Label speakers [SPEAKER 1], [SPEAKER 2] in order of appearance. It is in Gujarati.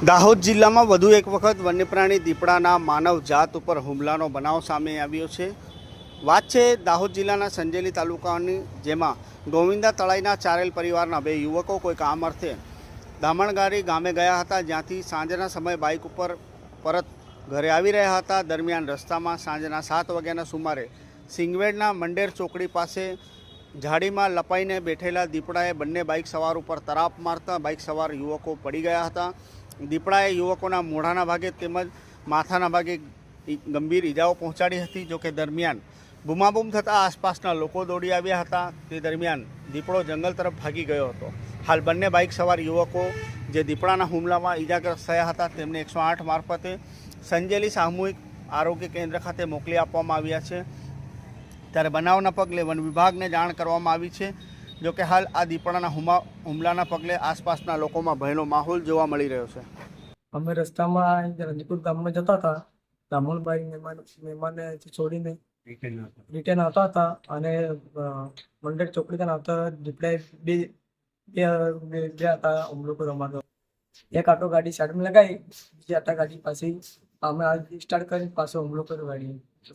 [SPEAKER 1] દાહોદ જિલ્લામાં વધુ એક વખત વન્યપ્રાણી દીપડાના માનવ જાત ઉપર હુમલાનો બનાવ સામે આવ્યો છે. વાત છે દાહોદ જિલ્લાના સંજેલી તાલુકાની, જેમાં ગોવિંદા તળાઈના ચારેલ પરિવારના બે યુવકો કોઈ કામ અર્થે દામણગારી ગામે ગયા હતા, જ્યાંથી સાંજના સમયે બાઇક ઉપર પરત ઘરે આવી રહ્યા હતા. દરમિયાન રસ્તામાં સાંજના સાત વાગ્યાના સુમારે સિંગવેડના મંડેર ચોકડી પાસે ઝાડીમાં લપાઈને બેઠેલા દીપડાએ બંને બાઇક સવાર ઉપર તરાપ મારતા બાઇક સવાર યુવકો પડી ગયા હતા. દીપડાએ યુવકોના મોઢાના ભાગે તેમજ માથાના ભાગે ગંભીર ઈજાઓ પહોંચાડી હતી જોકે દરમિયાન બૂમાબૂમ થતાં આસપાસના લોકો દોડી આવ્યા હતા. તે દરમિયાન દીપડો જંગલ તરફ ભાગી ગયો હતો. હાલ બંને બાઇક સવાર યુવકો જે દીપડાના હુમલામાં ઈજાગ્રસ્ત થયા હતા, તેમને એકસો આઠ મારફતે સંજેલી સામૂહિક આરોગ્ય કેન્દ્ર ખાતે મોકલી આપવામાં આવ્યા છે. ત્યારે બનાવના પગલે વન વિભાગને જાણ કરવામાં આવી છે. જોકે હાલ આ દીપડાના હુમલાના પગલે આસપાસના લોકોમાં ભયનો માહોલ જોવા મળી રહ્યો છે.
[SPEAKER 2] અમે રસ્તામાં રંજીપુર ગામમાં જતા હતા. દામણભાઈ મહેમાન મહેમાનને છોડીને રિટર્ન આવતા હતા અને મંડળ ચોકડી ત્યાં આવતા દીપડાએ બે બે બે હતા હુમલો કર્યો અમારો. એક આટો ગાડી સાઈડમાં લગાવી બીજી આટા ગાડી પાસે અમે સ્ટાર્ટ કરીને પાછો હુમલો કર્યો ગાડી